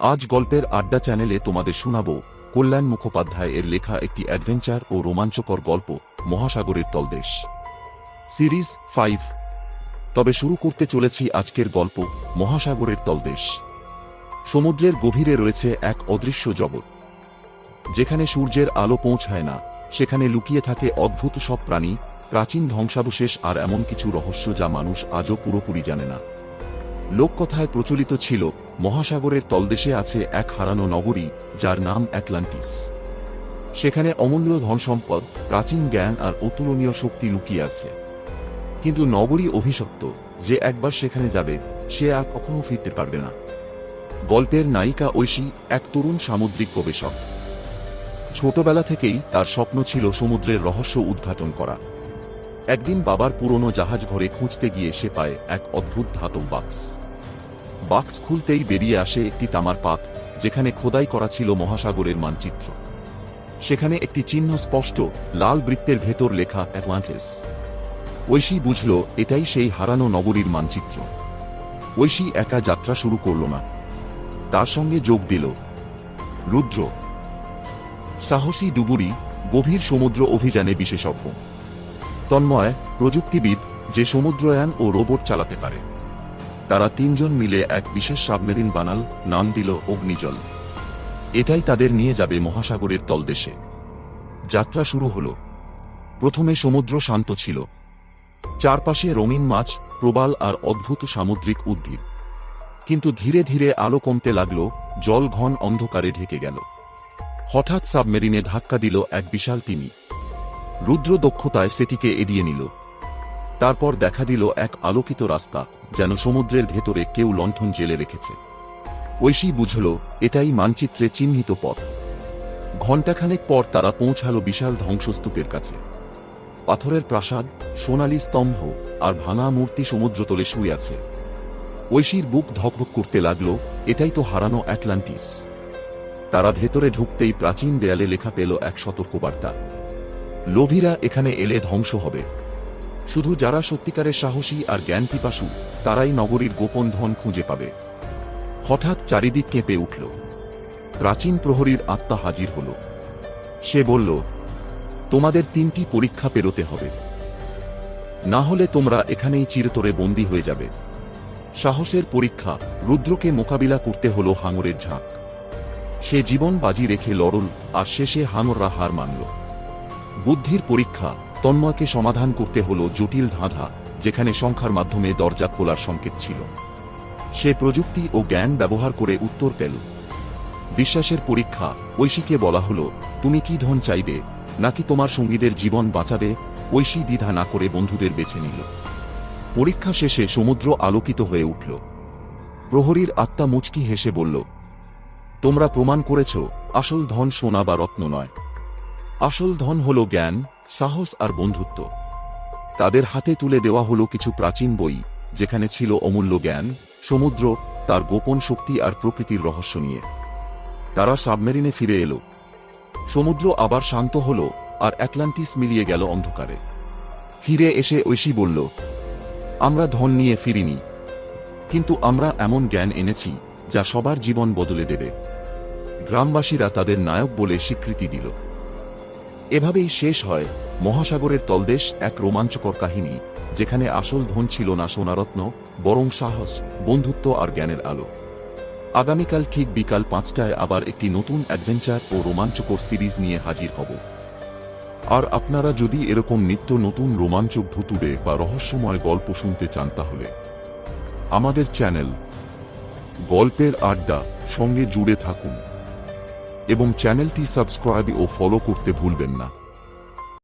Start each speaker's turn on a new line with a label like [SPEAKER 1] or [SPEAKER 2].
[SPEAKER 1] আজ গল্পের আড্ডা চ্যানেলে তোমাদের শোনাব কল্যাণ মুখোপাধ্যায় এর লেখা একটি অ্যাডভেঞ্চার ও রোমাঞ্চকর গল্প, মহাসাগরের তলদেশ। Series five. তবে শুরু করতে চলেছি আজকের গল্প, মহাসাগরের তলদেশ। সমুদ্রের গভীরে রয়েছে এক অদৃশ্য জগৎ। যেখানে সূর্যের আলো পৌঁছায় না, সেখানে লুকিয়ে থাকে অদ্ভুত সব প্রাণী, প্রাচীন ধ্বংসাবশেষ আর এমন কিছু রহস্য যা মানুষ আজও পুরোপুরি জানে না। লোককথায় প্রচলিত ছিল মহাসাগরের তলদেশে আছে এক হারানো নগরী, যার নাম অ্যাটলান্টিস। সেখানে অমূল্য ধনসম্পদ, প্রাচীন জ্ঞান আর অতুলনীয় শক্তি লুকিয়ে আছে। কিন্তু নগরী অভিশপ্ত, যে একবার সেখানে যাবে, সে আর কখনো ফিরতে পারবে না। গল্পের নায়িকা ঐশী এক তরুণ সামুদ্রিক গবেষক। ছোটবেলা থেকেই তার স্বপ্ন ছিল সমুদ্রের রহস্য উদ্ঘাটন করা। একদিন বাবার পুরনো জাহাজ ঘরে খুঁজতে গিয়ে সে পায় এক অদ্ভুত ধাতব বাক্স। বাক্স খুলতেই বেরিয়ে আসে একটি তামার পাত, যেখানে খোদাই করা ছিল মহাসাগরের মানচিত্র। সেখানে একটি চিহ্ন স্পষ্ট, লাল বৃত্তের ভেতর লেখা অ্যাটলান্টিস ঐশী বুঝল, এটাই সেই হারানো নগরীর মানচিত্র। ঐশী একা যাত্রা শুরু করল না। তার সঙ্গে যোগ দিল। রুদ্র। সাহসী ডুবুরি, গভীর সমুদ্র অভিযানে বিশেষজ্ঞ। তন্ময়, প্রযুক্তিবিদ, যে সমুদ্রয়ান ও রোবট চালাতে পারে। তারা তিনজন মিলে এক বিশেষ সাবমেরিন বানাল, নাম দিল অগ্নিজল। এটাই তাদের নিয়ে যাবে মহাসাগরের তলদেশে। যাত্রা শুরু হল। প্রথমে সমুদ্র শান্ত ছিল। চারপাশে রঙিন মাছ, প্রবাল আর অদ্ভুত সামুদ্রিক উদ্ভিদ। কিন্তু ধীরে ধীরে আলো কমতে লাগল, জল ঘন অন্ধকারে ঢেকে গেল। হঠাৎ সাবমেরিনে ধাক্কা দিল এক বিশাল তিমি। রুদ্র দক্ষতায় সেটিকে এড়িয়ে নিল। তারপর দেখা দিল এক আলোকিত রাস্তা, যেন সমুদ্রের ভেতরে কেউ লণ্ঠন জেলে রেখেছে। ঐশী বুঝল, এটাই মানচিত্রে চিহ্নিত পথ। ঘণ্টাখানেক পর তারা পৌঁছাল বিশাল ধ্বংসস্তূপের কাছে। পাথরের প্রাসাদ, সোনালি স্তম্ভ আর ভাঙা মূর্তি সমুদ্রতলে শুয়ে আছে। ঐশীর বুক ধকধক করতে লাগল, এটাই তো হারানো অ্যাটলান্টিস। তারা ভেতরে ঢুকতেই প্রাচীন দেয়ালে লেখা পেল এক সতর্কবার্তা। লোভীরা এখানে এলে ধ্বংস হবে। শুধু যারা সত্যিকারের সাহসী আর জ্ঞান পিপাসু তারাই নগরীর গোপন ধন খুঁজে পাবে। হঠাৎ চারিদিক কেঁপে উঠল। প্রাচীন প্রহরীর আত্মা হাজির হল। সে বলল, তোমাদের তিনটি পরীক্ষা পেরোতে হবে। না হলে তোমরা এখানেই চিরতরে বন্দী হয়ে যাবে। সাহসের পরীক্ষা, রুদ্রকে মোকাবিলা করতে হল হাঙরের ঝাঁক। সে জীবন বাজি রেখে লড়ল, আর শেষে হাঙররা হার মানল। বুদ্ধির পরীক্ষা তন্ময়কে সমাধান করতে হল জটিল ধাঁধা, যেখানে সংখ্যার মাধ্যমে দরজা খোলার সংকেত ছিল। সে প্রযুক্তি ও জ্ঞান ব্যবহার করে উত্তর পেল। বিশ্বাসের পরীক্ষা, ঐশীকে বলা হল, তুমি কি ধন চাইবে? নাকি তোমার সঙ্গীদের জীবন বাঁচাবে? ঐশী দ্বিধা না করে বন্ধুদের বেছে নিল। পরীক্ষা শেষে সমুদ্র আলোকিত হয়ে উঠল। প্রহরীর আত্মা মুচকি হেসে বলল, তোমরা প্রমাণ করেছ, আসল ধন সোনা বা রত্ন নয়। আসল ধন হল জ্ঞান সাহস আর বন্ধুত্ব। তাদের হাতে তুলে দেওয়া হলো কিছু প্রাচীন বই, যেখানে ছিল অমূল্য জ্ঞান, সমুদ্র, তার গোপন শক্তি আর প্রকৃতির রহস্য নিয়ে। তারা সাবমেরিনে ফিরে এলো। সমুদ্র আবার শান্ত হল আর অ্যাটলান্টিস মিলিয়ে গেল অন্ধকারে। ফিরে এসে ঐশী বলল, আমরা ধন নিয়ে ফিরিনি, কিন্তু আমরা এমন জ্ঞান এনেছি যা সবার জীবন বদলে দেবে। গ্রামবাসীরা তাদের নায়ক বলে স্বীকৃতি দিল। এভাবেই শেষ হয় মহাসাগরের তলদেশ এক রোমাঞ্চকর কাহিনী, যেখানে আসল ধন ছিল না সোনারত্ন, বরং সাহস, বন্ধুত্ব আর জ্ঞানের আলো। আগামীকাল ঠিক বিকাল পাঁচটায় আবার একটি নতুন অ্যাডভেঞ্চার ও রোমাঞ্চকর সিরিজ নিয়ে হাজির হব। আর আপনারা যদি এরকম নিত্য নতুন রোমাঞ্চক ভুতুড়ে বা রহস্যময় গল্প শুনতে চান তাহলে, আমাদের চ্যানেল গল্পের আড্ডা সঙ্গে জুড়ে থাকুন। এবং চ্যানেলটি সাবস্ক্রাইব ও ফলো করতে ভুলবেন না।